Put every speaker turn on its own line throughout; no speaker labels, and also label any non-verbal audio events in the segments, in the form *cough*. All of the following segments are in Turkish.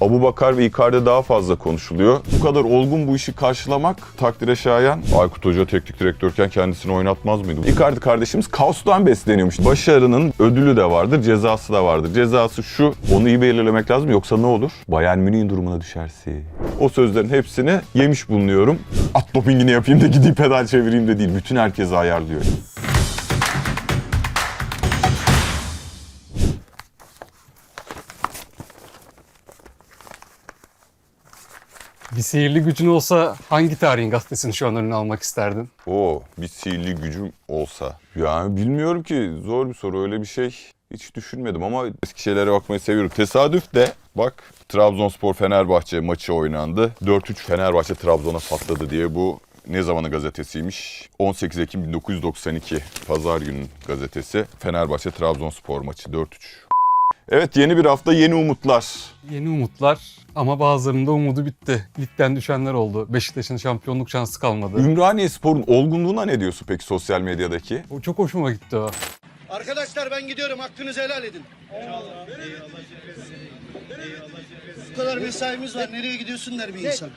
Abu Bakar ve Icardi daha fazla konuşuluyor. Bu kadar olgun bu işi karşılamak takdire şayan. Aykut Hoca teknik direktörken kendisini oynatmaz mıydı? Icardi kardeşimiz kaostan besleniyormuş. Başarının ödülü de vardır, cezası da vardır. Cezası şu, onu iyi belirlemek lazım yoksa ne olur? Bayern Münih'in durumuna düşerse. O sözlerin hepsini yemiş bulunuyorum. At dopingini yapayım da gideyim pedal çevireyim de değil. Bütün herkese ayarlıyor.
Bir sihirli gücün olsa hangi tarihin gazetesini şu an önüne almak isterdin?
O bir sihirli gücüm olsa. Yani bilmiyorum ki zor bir soru öyle bir şey hiç düşünmedim ama eski şeylere bakmayı seviyorum. Tesadüf de bak Trabzonspor Fenerbahçe maçı oynandı. 4-3 Fenerbahçe Trabzon'a patladı diye bu ne zamanı gazetesiymiş? 18 Ekim 1992 Pazar günün gazetesi. Fenerbahçe Trabzonspor maçı 4-3. Evet yeni bir hafta yeni umutlar.
Yeni umutlar ama bazılarının da umudu bitti. Ligden düşenler oldu. Beşiktaş'ın şampiyonluk şansı kalmadı.
Ümraniye Spor'un olgunluğuna ne diyorsun peki sosyal medyadaki?
O çok hoşuma gitti o.
Arkadaşlar ben gidiyorum. Hakkınızı helal edin. Bu kadar mesaimiz var. Nereye gidiyorsun der bir insan.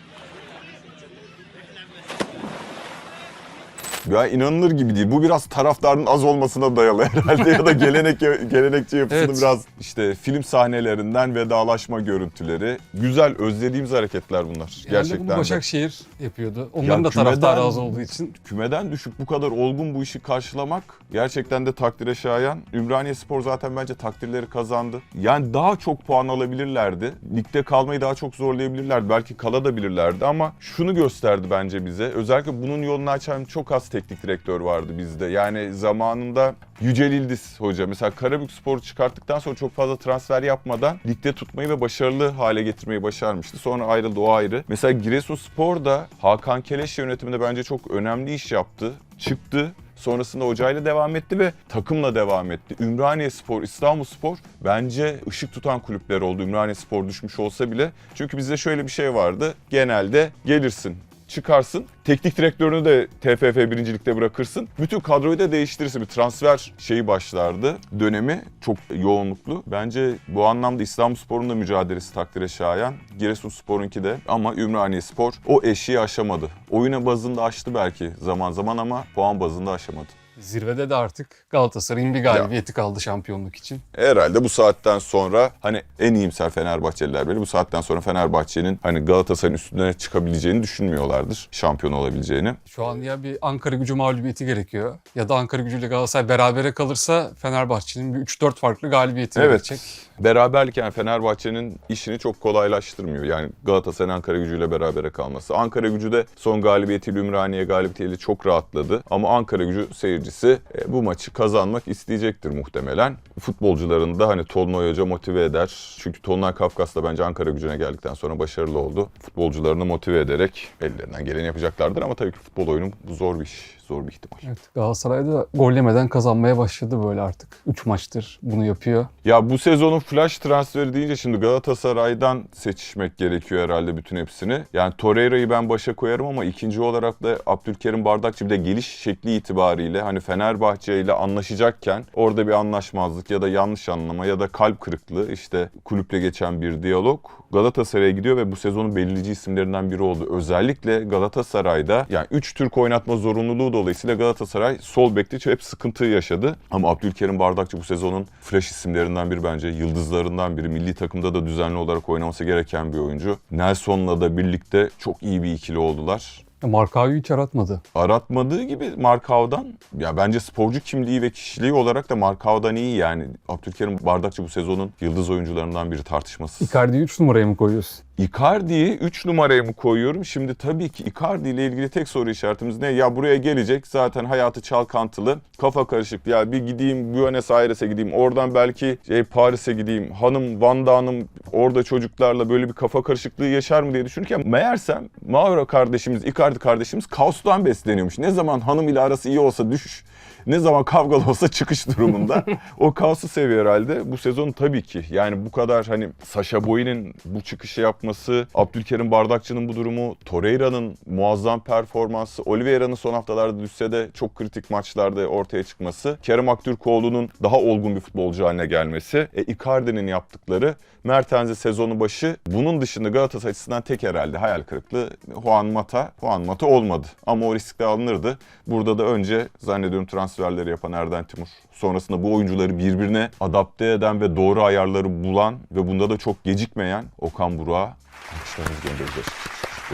Ya inanılır gibi değil. Bu biraz taraftarın az olmasına dayalı *laughs* herhalde ya da gelenek gelenekçi yapısını
Evet.
biraz işte film sahnelerinden vedalaşma görüntüleri. Güzel özlediğimiz hareketler bunlar.
Gerçekten
Gerçekten.
bunu. Başakşehir yapıyordu. Onların
Ya
da taraftarı
kümeden-
az olduğu için.
Kümeden düşük bu kadar olgun bu işi karşılamak gerçekten de takdire şayan. Ümraniye Spor zaten bence takdirleri kazandı. Yani daha çok puan alabilirlerdi. Ligde kalmayı daha çok zorlayabilirlerdi. Belki kalabilirlerdi ama şunu gösterdi bence bize. Özellikle bunun yolunu açan çok az teknik direktör vardı bizde. Yani zamanında Yücel İldiz hoca mesela Karabük Spor'u çıkarttıktan sonra çok fazla transfer yapmadan ligde tutmayı ve başarılı hale getirmeyi başarmıştı. Sonra ayrıldı o ayrı. Mesela Giresunspor da Hakan Keleş yönetiminde bence çok önemli iş yaptı. Çıktı. Sonrasında hocayla devam etti ve takımla devam etti. Ümraniye Spor, İstanbul Spor bence ışık tutan kulüpler oldu. Ümraniye Spor düşmüş olsa bile. Çünkü bizde şöyle bir şey vardı. Genelde gelirsin, çıkarsın. Teknik direktörünü de TFF birincilikte bırakırsın. Bütün kadroyu da değiştirirsin. Bir transfer şeyi başlardı. Dönemi çok yoğunluklu. Bence bu anlamda İstanbulspor'un da mücadelesi takdire şayan. Giresunspor'unki de ama Ümraniye Spor o eşiği aşamadı. Oyuna bazında aştı belki zaman zaman ama puan bazında aşamadı.
Zirvede de artık Galatasaray'ın bir galibiyeti kaldı şampiyonluk için.
Herhalde bu saatten sonra hani en iyimser Fenerbahçeliler bile bu saatten sonra Fenerbahçe'nin hani Galatasaray'ın üstüne çıkabileceğini düşünmüyorlardır. Şampiyon olabileceğini.
Şu an ya bir Ankara gücü mağlubiyeti gerekiyor ya da Ankara gücüyle Galatasaray berabere kalırsa Fenerbahçe'nin bir 3-4 farklı galibiyeti
Evet.
gerekecek.
Beraberlik yani Fenerbahçe'nin işini çok kolaylaştırmıyor. Yani Galatasaray'ın Ankara gücüyle berabere kalması. Ankara gücü de son galibiyetiyle Ümraniye galibiyetiyle çok rahatladı. Ama Ankara gücü seyircisi e, bu maçı kazanmak isteyecektir muhtemelen. Futbolcularını da hani Tolunay Hoca motive eder. Çünkü Tolunay Kafkas da bence Ankara gücüne geldikten sonra başarılı oldu. Futbolcularını motive ederek ellerinden geleni yapacaklardır. Ama tabii ki futbol oyunu zor bir iş. Zor bir ihtimal.
Evet, Galatasaray da gol yemeden kazanmaya başladı böyle artık. 3 maçtır bunu yapıyor.
Ya bu sezonun flash transferi deyince şimdi Galatasaray'dan seçmek gerekiyor herhalde bütün hepsini. Yani Torreira'yı ben başa koyarım ama ikinci olarak da Abdülkerim Bardakçı bir de geliş şekli itibariyle hani Fenerbahçe ile anlaşacakken orada bir anlaşmazlık ya da yanlış anlama ya da kalp kırıklığı işte kulüple geçen bir diyalog Galatasaray'a gidiyor ve bu sezonun belirleyici isimlerinden biri oldu. Özellikle Galatasaray'da yani 3 Türk oynatma zorunluluğu dolayısıyla Galatasaray sol bekte hep sıkıntı yaşadı. Ama Abdülkerim Bardakçı bu sezonun flash isimlerinden biri bence. Yıldızlarından biri. Milli takımda da düzenli olarak oynaması gereken bir oyuncu. Nelson'la da birlikte çok iyi bir ikili oldular.
Markao'yu hiç aratmadı.
Aratmadığı gibi Markao'dan ya bence sporcu kimliği ve kişiliği olarak da Markao'dan iyi yani. Abdülkerim Bardakçı bu sezonun yıldız oyuncularından biri tartışmasız.
Icardi'yi 3 numaraya mı koyuyorsun?
Icardi'yi 3 numaraya mı koyuyorum? Şimdi tabii ki Icardi ile ilgili tek soru işaretimiz ne? Ya buraya gelecek zaten hayatı çalkantılı, kafa karışık. Ya bir gideyim Buenos Aires'e gideyim, oradan belki şey, Paris'e gideyim. Hanım, Vanda Hanım orada çocuklarla böyle bir kafa karışıklığı yaşar mı diye düşünürken meğersem Mauro kardeşimiz, Icardi kardeşimiz kaostan besleniyormuş. Ne zaman hanım ile arası iyi olsa düşüş, ne zaman kavgalı olsa çıkış durumunda. o kaosu seviyor herhalde. Bu sezon tabii ki yani bu kadar hani Sasha Boy'nin bu çıkışı yapması çıkması, Abdülkerim Bardakçı'nın bu durumu, Torreira'nın muazzam performansı, Oliveira'nın son haftalarda düşse de çok kritik maçlarda ortaya çıkması, Kerem Aktürkoğlu'nun daha olgun bir futbolcu haline gelmesi, e, Icardi'nin yaptıkları, Mertens'e sezonu başı bunun dışında Galatasaray açısından tek herhalde hayal kırıklığı Juan Mata. Juan Mata olmadı ama o riskte alınırdı. Burada da önce zannediyorum transferleri yapan Erden Timur. Sonrasında bu oyuncuları birbirine adapte eden ve doğru ayarları bulan ve bunda da çok gecikmeyen Okan Burak'a alkışlarımızı göndereceğiz.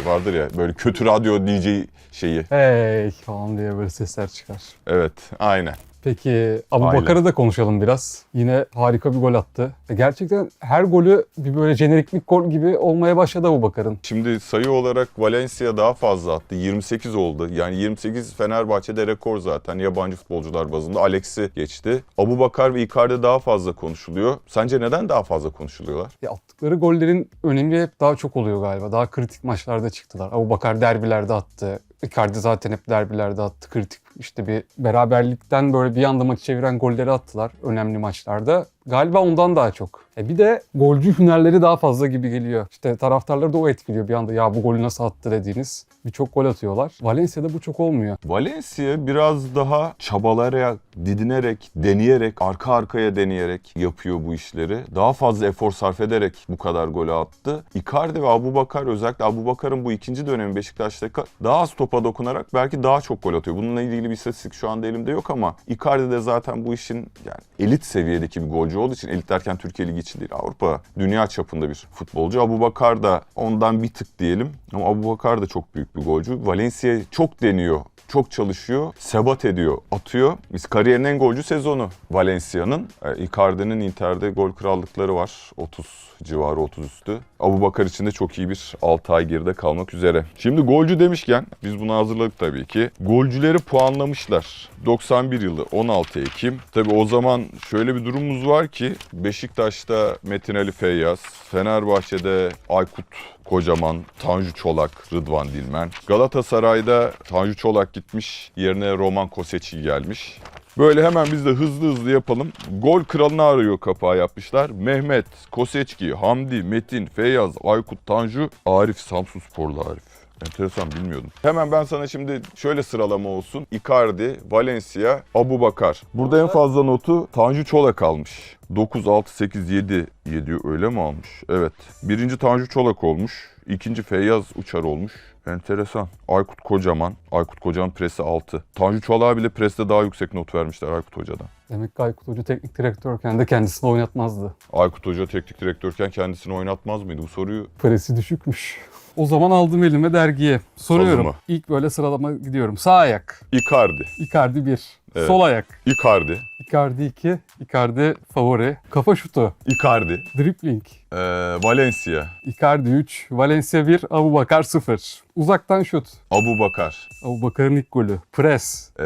Vardır ya böyle kötü radyo DJ şeyi.
Hey falan diye böyle sesler çıkar.
Evet aynen.
Peki Abu
Aynen.
Bakar'ı da konuşalım biraz. Yine harika bir gol attı. E, Gerçekten her golü bir böyle jeneriklik gol gibi olmaya başladı Abu Bakar'ın.
Şimdi sayı olarak Valencia daha fazla attı. 28 oldu. Yani 28 Fenerbahçe'de rekor zaten. Yabancı futbolcular bazında Alex'i geçti. Abu Bakar ve Icardi daha fazla konuşuluyor. Sence neden daha fazla konuşuluyorlar?
Ya attıkları gollerin önemi hep daha çok oluyor galiba. Daha kritik maçlarda çıktılar. Abu Bakar derbilerde attı. Icardi zaten hep derbilerde attı. Kritik işte bir beraberlikten böyle bir anda maçı çeviren golleri attılar önemli maçlarda. Galiba ondan daha çok. E bir de golcü hünerleri daha fazla gibi geliyor. İşte taraftarları da o etkiliyor bir anda. Ya bu golü nasıl attı dediğiniz. Birçok gol atıyorlar. Valencia'da bu çok olmuyor.
Valencia biraz daha çabalayarak, didinerek, deneyerek, arka arkaya deneyerek yapıyor bu işleri. Daha fazla efor sarf ederek bu kadar golü attı. Icardi ve Abu Bakar özellikle Abu Bakar'ın bu ikinci dönemi Beşiktaş'ta daha az topa dokunarak belki daha çok gol atıyor. Bununla ilgili bir istatistik şu anda elimde yok ama Icardi de zaten bu işin yani elit seviyedeki bir golcü olduğu için elit derken Türkiye Ligi için değil Avrupa dünya çapında bir futbolcu. Abu Bakar da ondan bir tık diyelim ama Abu Bakar da çok büyük bir golcü. Valencia çok deniyor çok çalışıyor, sebat ediyor, atıyor. Biz kariyerin en golcü sezonu Valencia'nın. E, Icardi'nin Inter'de gol krallıkları var. 30 civarı 30 üstü. Abu Bakar için de çok iyi bir 6 ay geride kalmak üzere. Şimdi golcü demişken biz bunu hazırladık tabii ki. Golcüleri puanlamışlar. 91 yılı 16 Ekim. Tabii o zaman şöyle bir durumumuz var ki Beşiktaş'ta Metin Ali Feyyaz, Fenerbahçe'de Aykut Kocaman, Tanju Çolak, Rıdvan Dilmen. Galatasaray'da Tanju Çolak gitmiş, yerine Roman Koseçi gelmiş. Böyle hemen biz de hızlı hızlı yapalım. Gol kralını arıyor kapağı yapmışlar. Mehmet, Koseçki, Hamdi, Metin, Feyyaz, Aykut, Tanju, Arif, Samsun Sporlu Arif. Enteresan bilmiyordum. Hemen ben sana şimdi şöyle sıralama olsun. Icardi, Valencia, Abu Bakar. Burada en fazla notu Tanju Çolak almış. 9, 6, 8, 7, 7 öyle mi almış? Evet. Birinci Tanju Çolak olmuş. İkinci Feyyaz Uçar olmuş. Enteresan. Aykut Kocaman. Aykut Kocaman presi 6. Tanju Çolak'a bile preste daha yüksek not vermişler Aykut Hoca'dan.
Demek ki Aykut Hoca teknik direktörken de kendisini oynatmazdı.
Aykut Hoca teknik direktörken kendisini oynatmaz mıydı? Bu soruyu
Presi düşükmüş. O zaman aldım elime dergiye. Soruyorum. İlk böyle sıralama gidiyorum. Sağ ayak.
Icardi.
Icardi 1.
Evet.
Sol ayak.
Icardi.
Icardi 2. Icardi favori. Kafa şutu.
Icardi.
Dribbling.
Ee, Valencia.
Icardi 3. Valencia 1. Abu Bakar 0. Uzaktan şut.
Abu Bakar.
Abu Bakar'ın ilk golü. Pres.
Ee,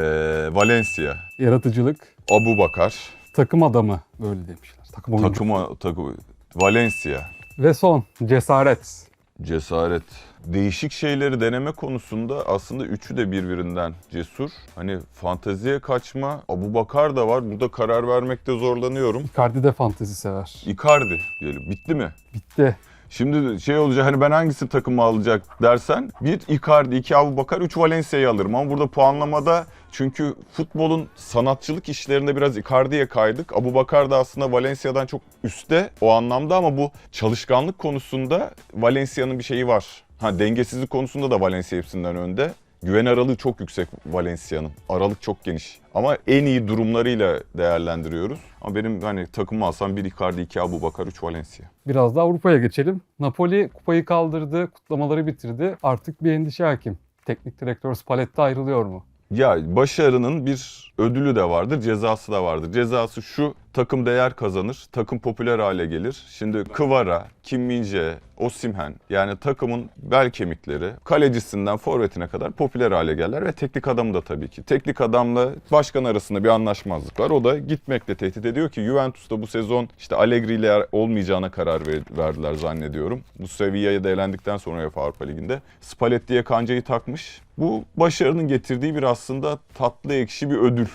Valencia.
Yaratıcılık.
Abu Bakar.
Takım adamı. Böyle demişler. Takım oyuncu.
Takıma, takı, Valencia.
Ve son. Cesaret.
Cesaret. Değişik şeyleri deneme konusunda aslında üçü de birbirinden cesur. Hani fanteziye kaçma. Abu Bakar da var. Burada karar vermekte zorlanıyorum.
Icardi de fantezi sever.
Icardi diyelim. Bitti mi?
Bitti.
Şimdi şey olacak hani ben hangisi takımı alacak dersen bir Icardi, iki Abu Bakar, üç Valencia'yı alırım. Ama burada puanlamada çünkü futbolun sanatçılık işlerinde biraz Icardi'ye kaydık. Abu Bakar da aslında Valencia'dan çok üstte o anlamda ama bu çalışkanlık konusunda Valencia'nın bir şeyi var. Ha dengesizlik konusunda da Valencia hepsinden önde. Güven aralığı çok yüksek Valencia'nın. Aralık çok geniş. Ama en iyi durumlarıyla değerlendiriyoruz. Ama benim hani takımı alsam bir Icardi, iki Abu Bakar, üç Valencia.
Biraz da Avrupa'ya geçelim. Napoli kupayı kaldırdı, kutlamaları bitirdi. Artık bir endişe hakim. Teknik direktör Spalletti ayrılıyor mu?
Ya başarının bir ödülü de vardır, cezası da vardır. Cezası şu, takım değer kazanır, takım popüler hale gelir. Şimdi Kıvara, Kim Min-jae, Osimhen yani takımın bel kemikleri kalecisinden forvetine kadar popüler hale gelirler ve teknik adamı da tabii ki. Teknik adamla başkan arasında bir anlaşmazlık var. O da gitmekle tehdit ediyor ki Juventus'ta bu sezon işte Allegri ile olmayacağına karar ver- verdiler zannediyorum. Bu Sevilla'ya da elendikten sonra UEFA Avrupa Ligi'nde. Spalletti'ye kancayı takmış. Bu başarının getirdiği bir aslında tatlı ekşi bir ödül.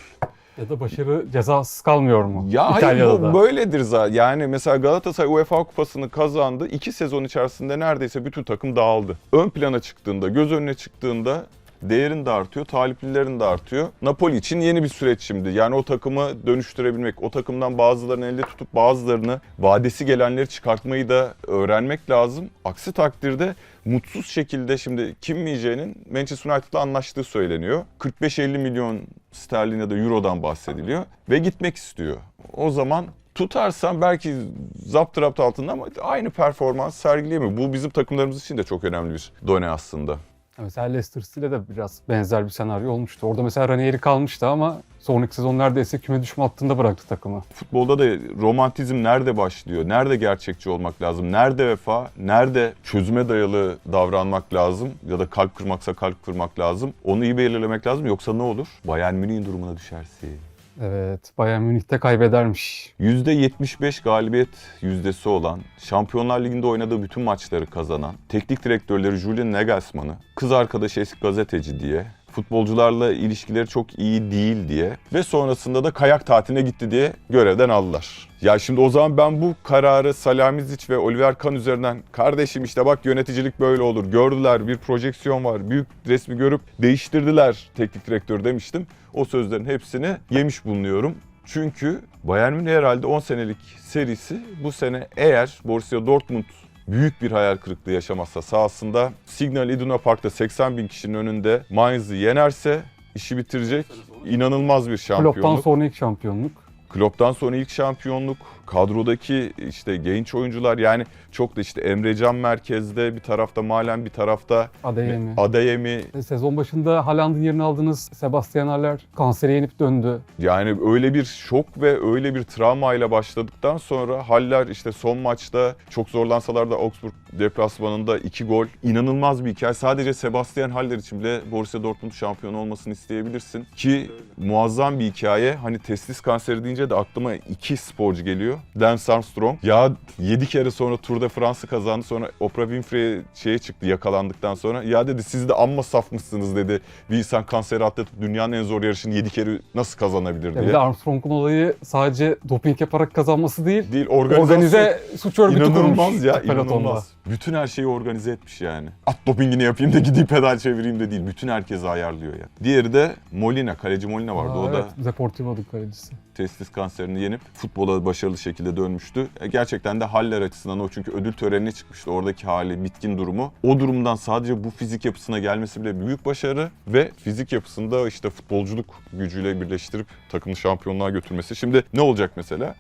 Ya da başarı cezasız kalmıyor mu?
Ya hayır
İtalya'da
bu
da.
böyledir zaten. Yani mesela Galatasaray UEFA Kupası'nı kazandı. İki sezon içerisinde neredeyse bütün takım dağıldı. Ön plana çıktığında, göz önüne çıktığında değerin de artıyor, taliplilerin de artıyor. Napoli için yeni bir süreç şimdi. Yani o takımı dönüştürebilmek, o takımdan bazılarını elde tutup bazılarını vadesi gelenleri çıkartmayı da öğrenmek lazım. Aksi takdirde mutsuz şekilde şimdi Kim Min-jae'nin Manchester United'la anlaştığı söyleniyor. 45-50 milyon sterlin ya da eurodan bahsediliyor ve gitmek istiyor. O zaman tutarsan belki zapt rapt altında ama aynı performans sergileyemiyor. Bu bizim takımlarımız için de çok önemli bir done aslında.
Mesela Leicester City'de de biraz benzer bir senaryo olmuştu. Orada mesela Ranieri kalmıştı ama sonraki sezon neredeyse küme düşme hattında bıraktı takımı.
Futbolda da romantizm nerede başlıyor? Nerede gerçekçi olmak lazım? Nerede vefa? Nerede çözüme dayalı davranmak lazım? Ya da kalp kırmaksa kalp kırmak lazım. Onu iyi belirlemek lazım. Yoksa ne olur? Bayern Münih'in durumuna düşersin.
Evet, Bayern Münih'te kaybedermiş.
%75 galibiyet yüzdesi olan, Şampiyonlar Ligi'nde oynadığı bütün maçları kazanan, teknik direktörleri Julian Nagelsmann'ı, kız arkadaşı eski gazeteci diye, futbolcularla ilişkileri çok iyi değil diye ve sonrasında da kayak tatiline gitti diye görevden aldılar. Ya şimdi o zaman ben bu kararı Salamizic ve Oliver Kahn üzerinden kardeşim işte bak yöneticilik böyle olur. Gördüler bir projeksiyon var. Büyük resmi görüp değiştirdiler teknik direktör demiştim. O sözlerin hepsini yemiş bulunuyorum. Çünkü Bayern Münih herhalde 10 senelik serisi bu sene eğer Borussia Dortmund büyük bir hayal kırıklığı yaşamazsa sahasında Signal Iduna Park'ta 80 bin kişinin önünde Mainz'ı yenerse işi bitirecek inanılmaz bir şampiyonluk.
Klopp'tan sonra ilk şampiyonluk.
Klopp'tan sonra ilk şampiyonluk, kadrodaki işte genç oyuncular yani çok da işte Emrecan merkezde bir tarafta Malen bir tarafta
Adeyemi.
Adayemi
Sezon başında Haaland'ın yerini aldığınız Sebastian Haller kansere yenip döndü.
yani öyle bir şok ve öyle bir travmayla başladıktan sonra Haller işte son maçta çok zorlansalar da Augsburg deplasmanında iki gol inanılmaz bir hikaye. Sadece Sebastian Haller için bile Borussia Dortmund şampiyon olmasını isteyebilirsin ki muazzam bir hikaye. Hani testis kanseri deyince de aklıma iki sporcu geliyor. Lance Armstrong. Ya 7 kere sonra Tour de France'ı kazandı. Sonra Oprah Winfrey şeye çıktı yakalandıktan sonra. Ya dedi siz de amma safmışsınız dedi. Bir insan kanseri atlatıp dünyanın en zor yarışını 7 kere nasıl kazanabilir
Ya
diye.
bir de Armstrong'un olayı sadece doping yaparak kazanması değil,
Değil organizasyon.
organize suç örgütü
İnanılmaz
kurmuş
ya inanılmaz. Bütün her şeyi organize etmiş yani. At dopingini yapayım da gideyim pedal çevireyim de değil. Bütün herkesi ayarlıyor ya. Diğeri de Molina, kaleci Molina vardı.
Aa,
o da
evet, Deportivo'nun kalecisi.
Testis kanserini yenip futbola başarılı şekilde dönmüştü. E, gerçekten de Haller açısından o çünkü ödül törenine çıkmıştı. Oradaki hali, bitkin durumu. O durumdan sadece bu fizik yapısına gelmesi bile büyük başarı ve fizik yapısında işte futbolculuk gücüyle birleştirip takımı şampiyonluğa götürmesi. Şimdi ne olacak mesela?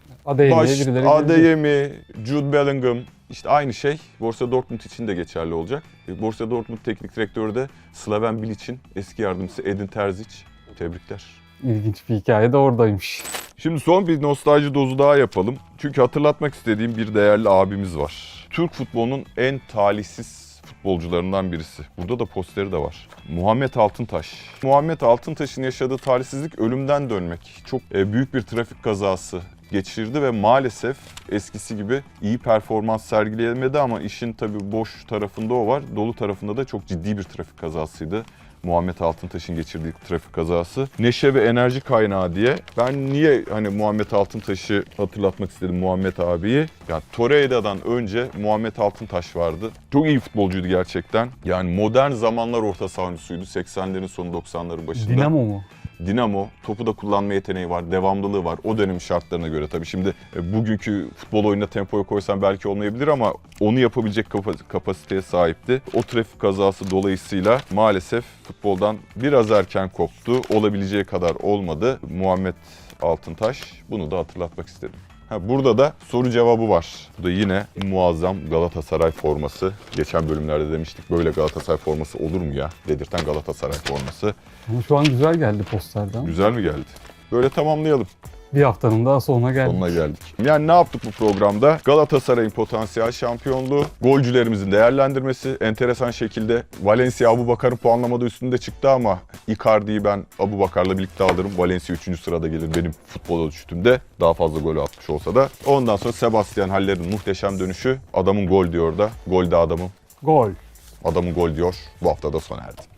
Adeyemi, Jude Bellingham işte aynı şey Borussia Dortmund için de geçerli olacak. E, Borussia Dortmund teknik direktörü de Slaven Bilic'in eski yardımcısı Edin Terzic. Tebrikler.
İlginç bir hikaye de oradaymış.
Şimdi son bir nostalji dozu daha yapalım. Çünkü hatırlatmak istediğim bir değerli abimiz var. Türk futbolunun en talihsiz futbolcularından birisi. Burada da posteri de var. Muhammed Altıntaş. Muhammed Altıntaş'ın yaşadığı talihsizlik ölümden dönmek. Çok e, büyük bir trafik kazası geçirdi ve maalesef eskisi gibi iyi performans sergileyemedi ama işin tabii boş tarafında o var. Dolu tarafında da çok ciddi bir trafik kazasıydı. Muhammed Altıntaş'ın geçirdiği trafik kazası. Neşe ve enerji kaynağı diye. Ben niye hani Muhammed Altıntaş'ı hatırlatmak istedim Muhammed abiyi? Ya Torreira'dan önce Muhammed Altıntaş vardı. Çok iyi futbolcuydu gerçekten. Yani modern zamanlar orta saha oyuncusuydu. 80'lerin sonu 90'ların başında.
Dinamo mu?
Dinamo topu da kullanma yeteneği var, devamlılığı var. O dönemin şartlarına göre tabii. Şimdi e, bugünkü futbol oyununa tempoya koysan belki olmayabilir ama onu yapabilecek kapa- kapasiteye sahipti. O trafik kazası dolayısıyla maalesef futboldan biraz erken koptu. Olabileceği kadar olmadı. Muhammed Altıntaş bunu da hatırlatmak istedim. Ha, burada da soru cevabı var. Bu da yine muazzam Galatasaray forması. Geçen bölümlerde demiştik böyle Galatasaray forması olur mu ya? Dedirten Galatasaray forması.
Ama şu an güzel geldi posterden.
Güzel mi geldi? Böyle tamamlayalım.
Bir haftanın daha sonuna geldik.
Sonuna geldik. Yani ne yaptık bu programda? Galatasaray'ın potansiyel şampiyonluğu, golcülerimizin değerlendirmesi enteresan şekilde Valencia Abu Bakar'ın puanlamada üstünde çıktı ama Icardi'yi ben Abu Bakar'la birlikte alırım. Valencia 3. sırada gelir benim futbol ölçütümde. Daha fazla gol atmış olsa da. Ondan sonra Sebastian Haller'in muhteşem dönüşü. Adamın gol diyor da. Gol de adamım.
Gol.
Adamın gol diyor. Bu hafta da sona erdi.